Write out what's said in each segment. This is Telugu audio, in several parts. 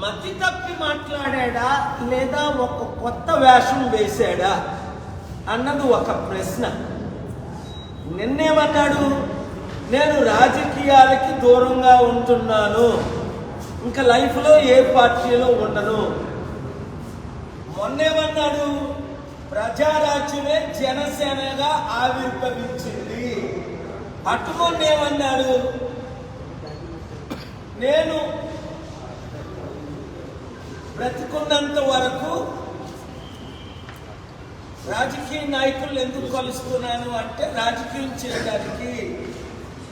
మతి తప్పి మాట్లాడా లేదా ఒక కొత్త వేషం వేశాడా అన్నది ఒక ప్రశ్న. నిన్నేమన్నాడు నేను రాజకీయాలకి దూరంగా ఉంటున్నాను ఇంకా లైఫ్లో ఏ పార్టీలో ఉండను. మొన్నేమన్నాడు ప్రజారాజ్యమే జనసేనగా ఆవిర్భవించింది. అటుకొన్నేమన్నాడు నేను బ్రతికున్నంత వరకు రాజకీయ నాయకులు ఎందుకు కలుస్తున్నాను అంటే రాజకీయం చేయడానికి.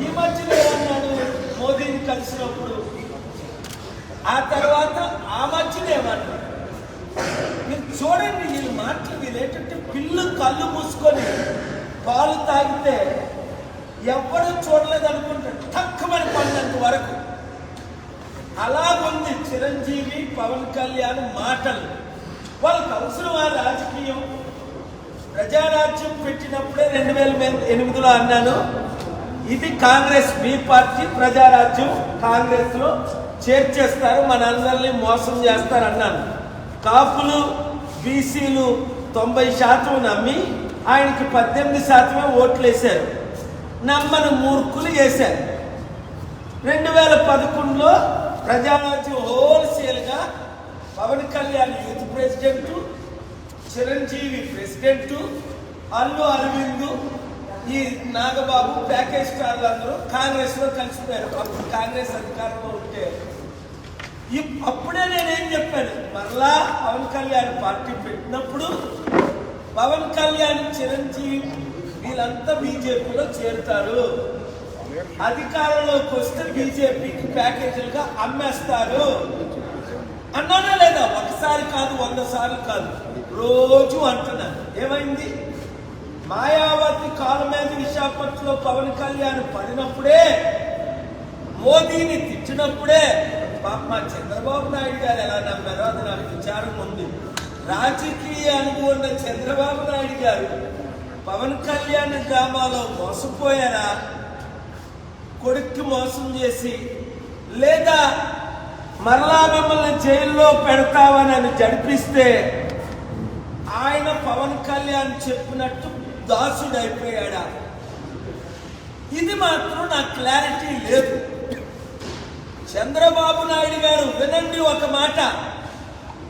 ఈ మధ్యలో ఏమన్నాడు మోదీని కలిసినప్పుడు. ఆ తర్వాత ఆ మధ్యన ఏమన్నాడు మీరు చూడండి వీళ్ళు మాటలు వీళ్ళేటంటే పిల్లు కళ్ళు మూసుకొని పాలు తాగితే ఎవ్వరూ చూడలేదు అనుకుంటాడు తక్కువ పడినంత వరకు అలాగుంది చిరంజీవి పవన్ కళ్యాణ్ మాటలు. వాళ్ళకి అవసరం ఆ రాజకీయం. ప్రజారాజ్యం పెట్టినప్పుడే రెండు వేల ఎనిమిదిలో అన్నాను. ఇది కాంగ్రెస్ మీ పార్టీ ప్రజారాజ్యం. కాంగ్రెస్లో చేర్చేస్తారు మనందరినీ మోసం చేస్తారు అన్నాను కాపులు బీసీలు తొంభై శాతం నమ్మి ఆయనకి పద్దెనిమిది శాతమే ఓట్లు వేశారు నమ్మని మూర్ఖులు వేశారు రెండు వేల పదకొండులో ప్రజారాజ్యం హోల్సేల్గా Pawan Kalyan youth president Chiranjeevi president Allu Aravind ఈ నాగబాబు ప్యాకేజ్ స్టార్లు అందరూ కాంగ్రెస్లో కలిసిపోయారు. అప్పుడు కాంగ్రెస్ అధికారంలో ఉంటే. అప్పుడే నేనేం చెప్పాను? మరలా పవన్ కళ్యాణ్ పార్టీ పెట్టినప్పుడు పవన్ కళ్యాణ్ చిరంజీవి వీళ్ళంతా బీజేపీలో చేరుతారు. అధికారంలోకి వస్తే బీజేపీకి ప్యాకేజీలుగా అమ్మేస్తారు. అన్నానా లేదా? ఒకసారి కాదు వంద సార్లు కాదు. రోజు అంటున్నాను ఏమైంది? మాయావతి కాలు మీద విశాఖపట్నంలో పవన్ కళ్యాణ్ పడినప్పుడే మోదీని తిట్టినప్పుడే పాప మా చంద్రబాబు నాయుడు గారు ఎలా నమ్మారో అది నాకు విచారం ఉంది. రాజకీయ అనుభవం ఉన్న చంద్రబాబు నాయుడు గారు పవన్ కళ్యాణ్ డ్రామాలో మోసపోయారా? కొడుక్కి మోసం చేసి లేదా మరలా మిమ్మల్ని జైల్లో పెడతామని అని జడిపిస్తే ఆయన పవన్ కళ్యాణ్ చెప్పినట్టు దాసుడైపోయాడా? ఇది మాత్రం నాకు క్లారిటీ లేదు. చంద్రబాబు నాయుడు గారు వినండి ఒక మాట.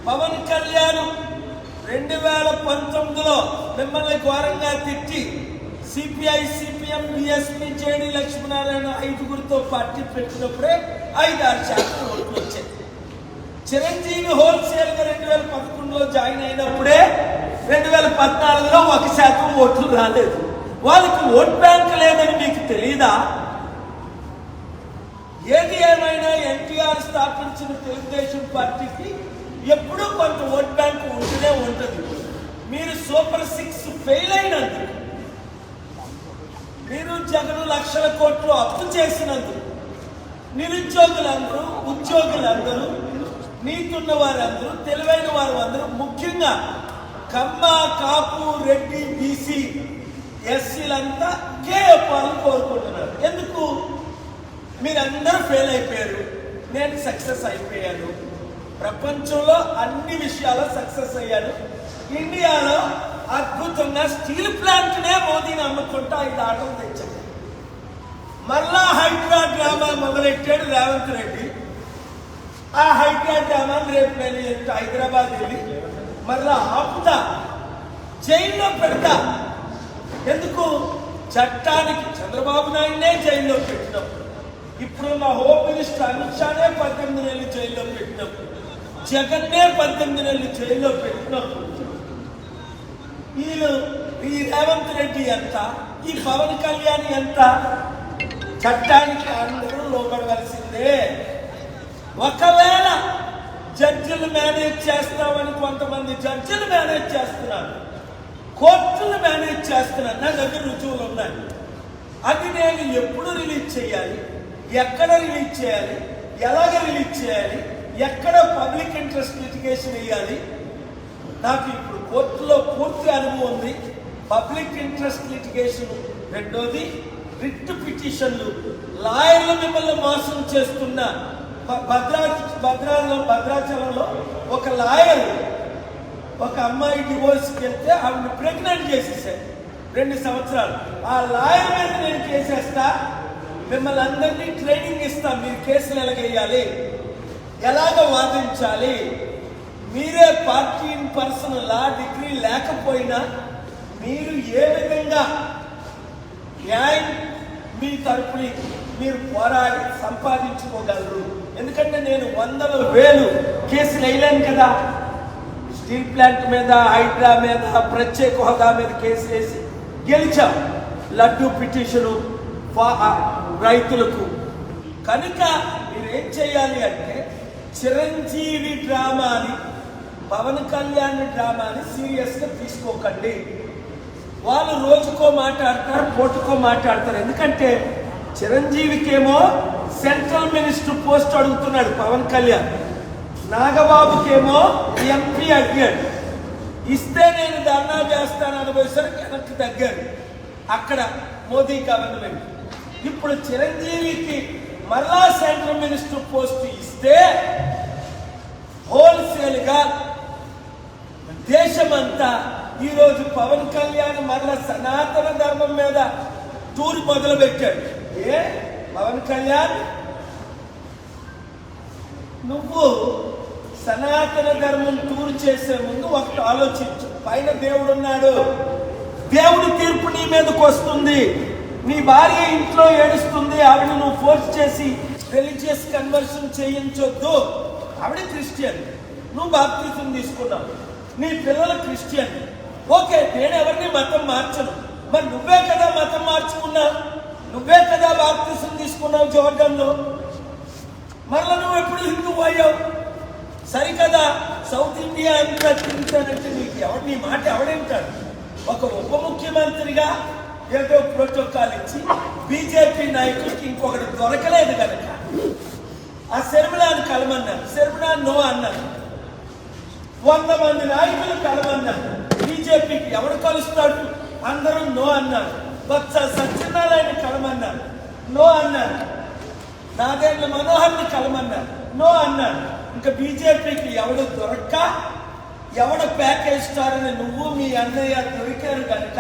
పవన్ కళ్యాణ్ రెండు వేల పంతొమ్మిదిలో మిమ్మల్ని ఘోరంగా తిట్టి CPI CPM BSP JD Lakshminarayana ఐదుగురితో party పెట్టినప్పుడే ఐదు ఆరు శాతం ఓట్లు వచ్చాయి. చిరంజీవి హోల్సేల్గా రెండు వేల పదకొండులో జాయిన్ అయినప్పుడే రెండు వేల పద్నాలుగులో ఒక శాతం ఓట్లు రాలేదు. వాళ్ళకి ఓట్ బ్యాంక్ లేదని మీకు తెలియదా ఏది ఏమైనా ఎన్టీఆర్ స్థాపించిన తెలుగుదేశం పార్టీకి ఎప్పుడూ కొంత ఓట్ బ్యాంక్ ఉంటూనే ఉంటుంది. మీరు సూపర్ సిక్స్ ఫెయిల్ అయినందుకు మీరు జగన్ లక్షల కోట్లు అప్పు చేసినందుకు నిరుద్యోగులందరూ ఉద్యోగులందరూ నీతున్న వారందరూ తెలివైన వారు అందరూ ముఖ్యంగా కమ్మ కాపు రెడ్డి బీసీ ఎస్సీలంతా కేఎఫ్ఆర్ని కోరుకుంటున్నారు. ఎందుకు? మీరందరూ ఫెయిల్ అయిపోయారు. నేను సక్సెస్ అయిపోయాను. ప్రపంచంలో అన్ని విషయాల్లో సక్సెస్ అయ్యాను. ఇండియాలో అద్భుతంగా స్టీల్ ప్లాంట్నే మోదీని అమ్ముకుంటా ఐదు ఆటలు తెచ్చాడు. మళ్ళా హైడ్రా డ్రామా మొదలెట్టాడు రేవంత్ రెడ్డి. ఆ హైడ్రా డ్రామాని రేపు నేను హైదరాబాద్ వెళ్ళి మళ్ళా ఆపుతా జైల్లో పెడతా. ఎందుకు? చట్టానికి చంద్రబాబు నాయుడునే జైల్లో పెట్టినప్పుడు ఇప్పుడున్న హోమ్ మినిస్టర్ అమిత్ షానే పద్దెనిమిది నెలలు జైల్లో పెట్టినప్పుడు జగన్నే పద్దెనిమిది నెలలు జైల్లో పెట్టినప్పుడు వీళ్ళు ఈ రేవంత్ రెడ్డి ఎంత ఈ పవన్ కళ్యాణ్ ఎంత? చట్టానికి అందరూ లోపడవలసిందే ఒకవేళ జడ్జిలు మేనేజ్ చేస్తామని కొంతమంది జడ్జిలు మేనేజ్ చేస్తున్నారు. కోర్టులు మేనేజ్ చేస్తున్నారు. నా దగ్గర రుజువులు ఉన్నాయి. అది నేను ఎప్పుడు రిలీజ్ చేయాలి? ఎక్కడ రిలీజ్ చేయాలి? ఎలాగ రిలీజ్ చేయాలి? ఎక్కడ పబ్లిక్ ఇంట్రెస్ట్ లిటిగేషన్ వేయాలి నాకు ఇప్పుడు కోర్టులో పూర్తి అనుభవం ఉంది. పబ్లిక్ ఇంట్రెస్ట్ లిటిగేషన్ రెండోది రిట్ పిటిషన్లు లాయర్లు మిమ్మల్ని మోసం చేస్తున్న భద్రా భద్రాద్రి భద్రాలో భద్రాచలంలో ఒక లాయర్ ఒక అమ్మాయి డివోర్స్కి వెళ్తే ఆవిడ ప్రెగ్నెంట్ చేసేసాడు రెండు సంవత్సరాలు. ఆ లాయర్ మీద నేను చేసేస్తా మిమ్మల్ని అందరినీ ట్రైనింగ్ ఇస్తా. మీరు కేసులు ఎలాగేయాలి ఎలాగ వాదించాలి? మీరే party in person law degree లేకపోయినా మీరు ఏ విధంగా న్యాయం మీ తరపుని మీరు పోరాడి సంపాదించుకోగలరు? ఎందుకంటే నేను వందల వేలు కేసులు వేయలేను కదా. స్టీల్ ప్లాంట్ మీద హైడ్రా మీద ప్రత్యేక హోదా మీద కేసు వేసి గెలిచాం. లడ్డు పిటిషను రైతులకు. కనుక మీరేం చేయాలి అంటే చిరంజీవి డ్రామాని పవన్ కళ్యాణ్ డ్రామాని సీరియస్గా తీసుకోకండి. వాళ్ళు రోజుకో మాట్లాడతారు పూటకో మాట్లాడతారు. ఎందుకంటే చిరంజీవికేమో సెంట్రల్ మినిస్టర్ పోస్ట్ అడుగుతున్నాడు పవన్ కళ్యాణ్. నాగబాబుకేమో ఎంపీ అడిగాడు. ఇస్తే నేను ధర్నా చేస్తాను అనుభవిసరికి వెనక్కి తగ్గాడు అక్కడ మోదీ గవర్నమెంట్. ఇప్పుడు చిరంజీవికి మరలా సెంట్రల్ మినిస్టర్ పోస్ట్ ఇస్తే హోల్సేల్గా దేశమంతా ఈరోజు పవన్ కళ్యాణ్ మరల సనాతన ధర్మం మీద టూర్ మొదలు పెట్టాడు ఏ? పవన్ కళ్యాణ్? నువ్వు సనాతన ధర్మం టూర్ చేసే ముందు ఒకటి ఆలోచించు. పైన దేవుడు ఉన్నాడు దేవుడి తీర్పు నీ మీదకి వస్తుంది. నీ భార్య ఇంట్లో ఏడుస్తుంది. ఆవిడ నువ్వు ఫోర్స్ చేసి రిలీజియస్ కన్వర్షన్ చేయించొద్దు. ఆవిడ క్రిస్టియన్. నువ్వు బాప్తిజం తీసుకున్నావు. నీ పిల్లలు క్రిస్టియన్. ఓకే నేను ఎవరిని మతం మార్చను. మరి నువ్వే కదా మతం మార్చుకున్నావు? నువ్వే కదా బాప్తిసం తీసుకున్నావు జోర్డన్లో? మరలా నువ్వు ఎప్పుడు హిందూ అయ్యావు? సరికదా? సౌత్ ఇండియా అంతా తిరుగుతానంటే నీకు ఎవడు నీ మాట ఎవడంటాడు? ఒక ఉప ముఖ్యమంత్రిగా ఏదో ప్రోటోకాల్ ఇచ్చి బీజేపీ నాయకుడికి ఇంకొకటి దొరకలేదు కనుక ఆ శర్మిలాని కలమన్నారు. శర్మిలా నో అన్నారు. వంద మంది నాయకులు కలమన్నారు బీజేపీకి ఎవడు కలుస్తాడు? అందరూ నో అన్నారు. బొత్స సత్యనారాయణ కలమన్నారు నో అన్నారు. నాగేంద్ర మనోహర్ని కలమన్నారు నో అన్నారు. ఇంకా బీజేపీకి ఎవడు దొరక్క? ఎవడు ప్యాకేజ్ నువ్వు మీ అన్నయ్య దొరికారు కనుక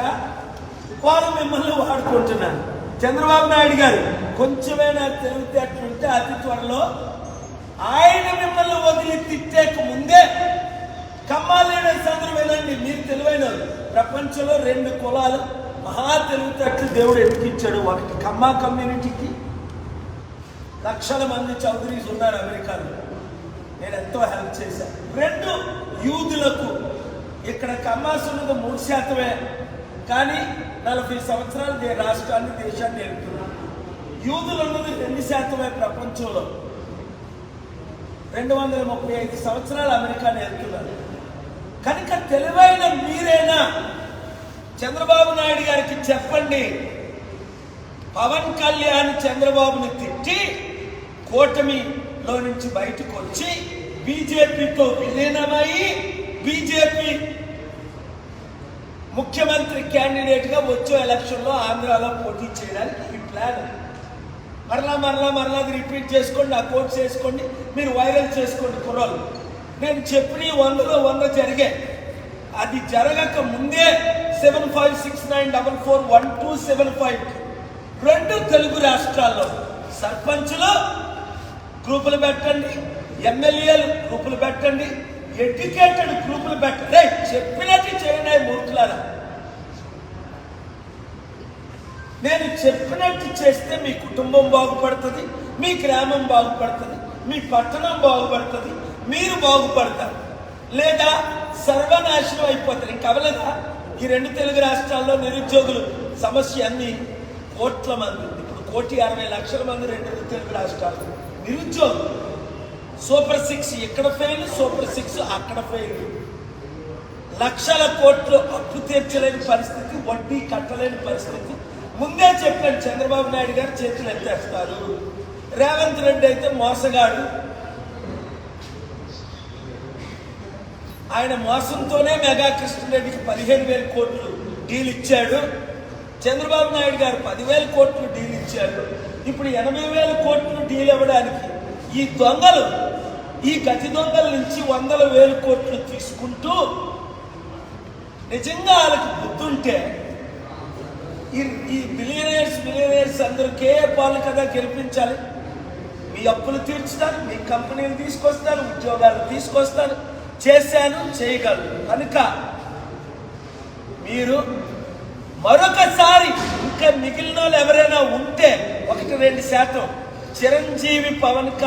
వాళ్ళు మిమ్మల్ని వాడుకుంటున్నారు. చంద్రబాబు నాయుడు గారు కొంచెమైనా తెలివితేటలుంటే అతి త్వరలో ఆయన మిమ్మల్ని వదిలి తిట్టేక ముందే కమ్మాలేని సందర్భం ఏదండి? మీరు తెలివైన ప్రపంచంలో రెండు కులాలు మహా తెలివితేటలు దేవుడు ఎదిగించాడు ఒకటి కమ్మా కమ్యూనిటీకి. లక్షల మంది చౌదరీస్ ఉన్నారు అమెరికాలో. నేను ఎంతో హెల్ప్ చేశాను రెండు యూదులకు. ఇక్కడ కమ్మాస్ ఉన్నది మూడు శాతమే. కానీ నలభై సంవత్సరాలు దే రాష్ట్రాన్ని దేశాన్ని వెళ్తున్నాను యూదులు ఉన్నది రెండు శాతమే ప్రపంచంలో. రెండు వందల ముప్పై ఐదు సంవత్సరాలు అమెరికాని వెళ్తున్నారు కనుక తెలివైన మీరేనా? చంద్రబాబు నాయుడు గారికి చెప్పండి. పవన్ కళ్యాణ్ చంద్రబాబుని తిట్టి కూటమిలో నుంచి బయటకు వచ్చి బీజేపీతో విలీనమై బీజేపీ ముఖ్యమంత్రి క్యాండిడేట్గా వచ్చే ఎలక్షన్లో ఆంధ్రాలో పోటీ చేయడానికి ఈ ప్లాన్ మరలా మరలా మరలా అది రిపీట్ చేసుకోండి ఆ కోర్స్ చేసుకోండి మీరు వైరల్ చేసుకోండి కుర్రోళ్ళు. నేను చెప్పిన వందలో వంద జరిగాయి అది జరగక ముందే seven five six nine double four one two seven five రెండు తెలుగు రాష్ట్రాల్లో సర్పంచులు గ్రూపులు పెట్టండి ఎమ్మెల్యేలు గ్రూపులు పెట్టండి ఎడ్యుకేటెడ్ గ్రూపులు పెట్టండి. చెప్పినట్టు చేయండి మూర్ఖులారా. నేను చెప్పినట్టు చేస్తే మీ కుటుంబం బాగుపడుతుంది మీ గ్రామం బాగుపడుతుంది మీ పట్టణం బాగుపడుతుంది మీరు బాగుపడతారు. లేదా సర్వనాశనం అయిపోతారు. ఇంకా ఈ రెండు తెలుగు రాష్ట్రాల్లో నిరుద్యోగులు సమస్య అన్ని కోట్ల మంది. ఇప్పుడు కోటి అరవై లక్షల మంది రెండు తెలుగు రాష్ట్రాలు. నిరుద్యోగులు. సూపర్ సిక్స్ ఇక్కడ ఫెయిల్ సూపర్ సిక్స్ అక్కడ ఫెయిల్ లక్షల కోట్లు అప్పు తీర్చలేని పరిస్థితి వడ్డీ కట్టలేని పరిస్థితి. ముందే చెప్పాను చంద్రబాబు నాయుడు గారు చేతులు ఎత్తేస్తారు. రేవంత్ రెడ్డి అయితే మోసగాడు. ఆయన మోసంతోనే మెగా కృష్ణరెడ్డికి పదిహేను వేల కోట్లు డీల్ ఇచ్చాడు. చంద్రబాబు నాయుడు గారు పదివేల కోట్లు డీల్ ఇచ్చాడు. ఇప్పుడు ఎనభై వేల కోట్లు డీల్ ఇవ్వడానికి ఈ దొంగలు ఈ గతి దొంగల నుంచి వందల వేల కోట్లు తీసుకుంటూ నిజంగా వాళ్ళకి గుర్తుంటే ఈ ఈ బిలియనర్స్ బిలియనర్స్ అందరూ కేఏ పాలు కదా గెలిపించాలి. మీ అప్పులు తీర్చుతారు మీ కంపెనీలు తీసుకొస్తారు ఉద్యోగాలు తీసుకొస్తారు. చేశాను చేయగలరు కనుక మీరు మరొకసారి ఇంకా మిగిలిన వాళ్ళు ఎవరైనా ఉంటే ఒకటి రెండు శాతం చిరంజీవి పవన్